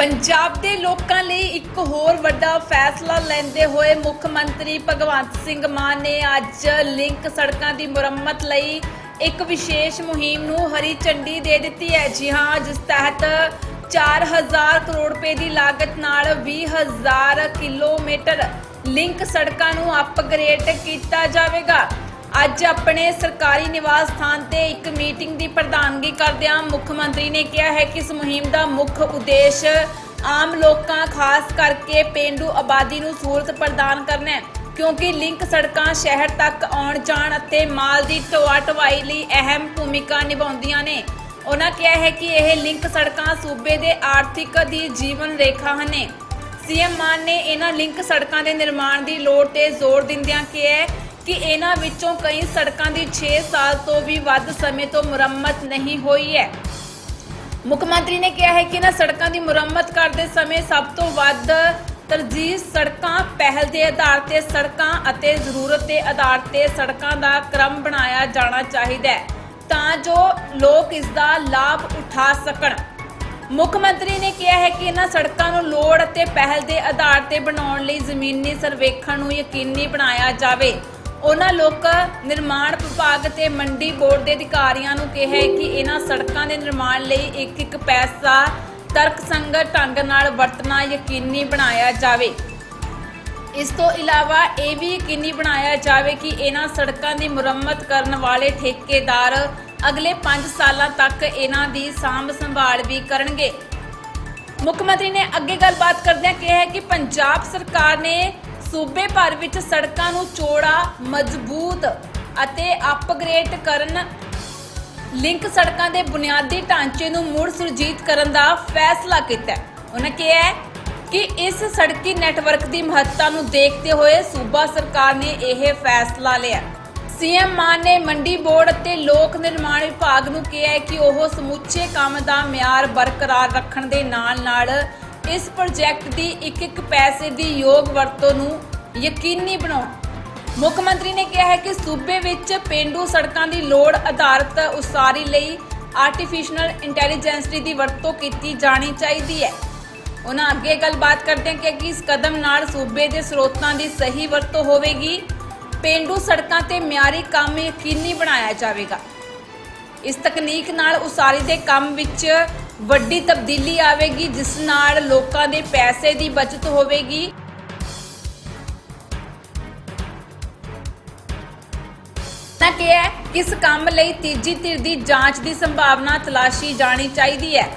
ਪੰਜਾਬ ਦੇ ਲੋਕਾਂ ਲਈ ਇੱਕ ਹੋਰ ਵੱਡਾ ਫੈਸਲਾ ਲੈਂਦੇ ਹੋਏ ਮੁੱਖ ਮੰਤਰੀ ਭਗਵੰਤ ਸਿੰਘ ਮਾਨ ਨੇ ਅੱਜ ਲਿੰਕ ਸੜਕਾਂ ਦੀ ਮੁਰੰਮਤ ਲਈ ਇੱਕ ਵਿਸ਼ੇਸ਼ ਮੁਹਿੰਮ ਨੂੰ ਹਰੀ ਝੰਡੀ ਦੇ ਦਿੱਤੀ ਹੈ। ਜੀ ਹਾਂ, ਜਿਸ ਤਹਿਤ 4000 ਕਰੋੜ ਰੁਪਏ ਦੀ ਲਾਗਤ ਨਾਲ 20000 ਕਿਲੋਮੀਟਰ ਲਿੰਕ ਸੜਕਾਂ ਨੂੰ ਅਪਗ੍ਰੇਡ ਕੀਤਾ ਜਾਵੇਗਾ। ਅੱਜ ਆਪਣੇ ਸਰਕਾਰੀ ਨਿਵਾਸ ਸਥਾਨ ਤੇ ਇੱਕ ਮੀਟਿੰਗ ਦੀ ਪ੍ਰਧਾਨਗੀ ਕਰਦਿਆਂ ਮੁੱਖ ਮੰਤਰੀ ਨੇ ਕਿਹਾ ਹੈ ਕਿ ਇਸ ਮੁਹਿੰਮ ਦਾ ਮੁੱਖ ਉਦੇਸ਼ ਆਮ ਲੋਕਾਂ, ਖਾਸ ਕਰਕੇ ਪਿੰਡੂ ਆਬਾਦੀ ਨੂੰ ਸਹੂਲਤ ਪ੍ਰਦਾਨ ਕਰਨਾ ਹੈ, ਕਿਉਂਕਿ ਲਿੰਕ ਸੜਕਾਂ ਸ਼ਹਿਰ ਤੱਕ ਆਉਣ ਜਾਣ ਅਤੇ ਮਾਲ ਦੀ ਢੋਆ ਢਵਾਈ ਲਈ ਅਹਿਮ ਭੂਮਿਕਾ ਨਿਭਾਉਂਦੀਆਂ ਨੇ। ਉਹਨਾਂ ਕਿਹਾ ਹੈ ਕਿ ਇਹ ਲਿੰਕ ਸੜਕਾਂ ਸੂਬੇ ਦੇ ਆਰਥਿਕ ਦੀ ਜੀਵਨ ਰੇਖਾ ਹਨ। ਸੀਐਮ ਮਾਨ ਨੇ ਇਹਨਾਂ ਲਿੰਕ ਸੜਕਾਂ ਦੇ ਨਿਰਮਾਣ ਦੀ ਲੋੜ ਤੇ ਜ਼ੋਰ ਦਿੰਦਿਆਂ ਕਿਹਾ ਕਿ ਇਹਨਾਂ ਵਿੱਚੋਂ ਕਈ ਸੜਕਾਂ ਦੀ 6 ਸਾਲ ਤੋਂ ਵੀ ਵੱਧ ਸਮੇਂ ਤੋਂ ਮੁਰੰਮਤ ਨਹੀਂ ਹੋਈ ਹੈ। ਮੁੱਖ ਮੰਤਰੀ ਨੇ ਕਿਹਾ ਹੈ ਕਿ ਇਹਨਾਂ ਸੜਕਾਂ ਦੀ ਮੁਰੰਮਤ ਕਰਦੇ ਸਮੇਂ ਸਭ ਤੋਂ ਵੱਧ ਤਰਜੀਹ ਸੜਕਾਂ ਪਹਿਲ ਦੇ ਆਧਾਰ ਤੇ ਸੜਕਾਂ ਅਤੇ ਜ਼ਰੂਰਤ ਦੇ ਆਧਾਰ ਤੇ ਸੜਕਾਂ ਦਾ ਕ੍ਰਮ ਬਣਾਇਆ ਜਾਣਾ ਚਾਹੀਦਾ ਹੈ ਤਾਂ ਜੋ ਲੋਕ ਇਸ ਦਾ ਲਾਭ ਉਠਾ ਸਕਣ। ਮੁੱਖ ਮੰਤਰੀ ਨੇ ਕਿਹਾ ਹੈ ਕਿ ਇਹਨਾਂ ਸੜਕਾਂ ਨੂੰ ਲੋੜ ਅਤੇ ਪਹਿਲ ਦੇ ਆਧਾਰ ਤੇ ਬਣਾਉਣ ਲਈ ਜ਼ਮੀਨੀ ਸਰਵੇਖਣ ਨੂੰ ਯਕੀਨੀ ਬਣਾਇਆ ਜਾਵੇ। ਉਹਨਾਂ ਲੋਕ ਨਿਰਮਾਣ ਵਿਭਾਗ ਤੇ ਮੰਡੀ ਬੋਰਡ ਦੇ ਅਧਿਕਾਰੀਆਂ ਨੂੰ ਕਿਹਾ ਹੈ ਕਿ ਇਹਨਾਂ ਸੜਕਾਂ ਦੇ ਨਿਰਮਾਣ ਲਈ ਇੱਕ ਇੱਕ ਪੈਸਾ ਤਰਕਸੰਗਤ ਢੰਗ ਨਾਲ ਵਰਤਣਾ ਯਕੀਨੀ ਬਣਾਇਆ ਜਾਵੇ। ਇਸ ਤੋਂ ਇਲਾਵਾ ਇਹ ਵੀ ਯਕੀਨੀ ਬਣਾਇਆ ਜਾਵੇ ਕਿ ਇਹਨਾਂ ਸੜਕਾਂ ਦੀ ਮੁਰੰਮਤ ਕਰਨ ਵਾਲੇ ਠੇਕੇਦਾਰ ਅਗਲੇ 5 ਸਾਲਾਂ ਤੱਕ ਇਹਨਾਂ ਦੀ ਸਾਂਭ ਸੰਭਾਲ ਵੀ ਕਰਨਗੇ। ਮੁੱਖ ਮੰਤਰੀ ਨੇ ਅੱਗੇ ਗੱਲਬਾਤ ਕਰਦਿਆਂ ਕਿਹਾ ਕਿ ਪੰਜਾਬ ਸਰਕਾਰ ਨੇ ਸੂਬੇ ਭਰ ਵਿੱਚ ਸੜਕਾਂ ਨੂੰ ਚੌੜਾ, ਮਜ਼ਬੂਤ ਅਤੇ ਅਪਗ੍ਰੇਡ ਕਰਨ ਲਿੰਕ ਸੜਕਾਂ ਦੇ ਬੁਨਿਆਦੀ ਢਾਂਚੇ ਨੂੰ ਮੁੜ ਸੁਰਜੀਤ ਕਰਨ ਦਾ ਫੈਸਲਾ ਕੀਤਾ ਹੈ। ਉਹਨਾਂ ਕਿਹਾ ਕਿ ਇਸ ਸੜਕੀ ਨੈਟਵਰਕ ਦੀ ਮਹੱਤਤਾ ਨੂੰ ਦੇਖਦੇ ਹੋਏ ਸੂਬਾ ਸਰਕਾਰ ਨੇ ਇਹ ਫੈਸਲਾ ਲਿਆ ਸੀਐਮ ਮਾਨ ਨੇ ਮੰਡੀ ਬੋਰਡ ਅਤੇ ਲੋਕ ਨਿਰਮਾਣ ਵਿਭਾਗ ਨੂੰ ਕਿਹਾ ਹੈ ਕਿ ਉਹ ਸਮੁੱਚੇ ਕੰਮ ਦਾ ਮਿਆਰ ਬਰਕਰਾਰ ਰੱਖਣ ਦੇ ਨਾਲ-ਨਾਲ ਇਸ ਪ੍ਰੋਜੈਕਟ ਦੀ ਇੱਕ ਇੱਕ ਪੈਸੇ ਦੀ ਯੋਗ ਵਰਤੋਂ ਨੂੰ ਯਕੀਨੀ ਬਣਾਉਣ। ਮੁੱਖ ਮੰਤਰੀ ਨੇ ਕਿਹਾ ਹੈ ਕਿ ਸੂਬੇ ਵਿੱਚ ਪਿੰਡੂ ਸੜਕਾਂ ਦੀ ਲੋੜ ਆਧਾਰਿਤ ਉਸਾਰੀ ਲਈ ਆਰਟੀਫੀਸ਼ੀਅਲ ਇੰਟੈਲੀਜੈਂਸ ਦੀ ਵਰਤੋਂ ਕੀਤੀ ਜਾਣੀ ਚਾਹੀਦੀ ਹੈ। ਉਹਨਾਂ ਅੱਗੇ ਗੱਲਬਾਤ ਕਰਦੇ ਕਿ ਇਸ ਕਦਮ ਨਾਲ ਸੂਬੇ ਦੇ ਸਰੋਤਾਂ ਦੀ ਸਹੀ ਵਰਤੋਂ ਹੋਵੇਗੀ, ਪਿੰਡੂ ਸੜਕਾਂ ਤੇ ਮਿਆਰੀ ਕੰਮ ਯਕੀਨੀ ਬਣਾਇਆ ਜਾਵੇਗਾ। ਇਸ ਤਕਨੀਕ ਨਾਲ ਉਸਾਰੀ ਦੇ ਕੰਮ ਵਿੱਚ ਵੱਡੀ ਤਬਦੀਲੀ ਆਵੇਗੀ, ਜਿਸ ਨਾਲ ਲੋਕਾਂ ਦੇ ਪੈਸੇ ਦੀ ਬਚਤ ਹੋਵੇਗੀ। ਤਾਂ ਕਿਹਾ ਕਿਸ ਕੰਮ ਲਈ ਤੀਜੀ ਧਿਰ ਦੀ ਜਾਂਚ ਦੀ ਸੰਭਾਵਨਾ ਤਲਾਸ਼ੀ ਜਾਣੀ ਚਾਹੀਦੀ ਹੈ।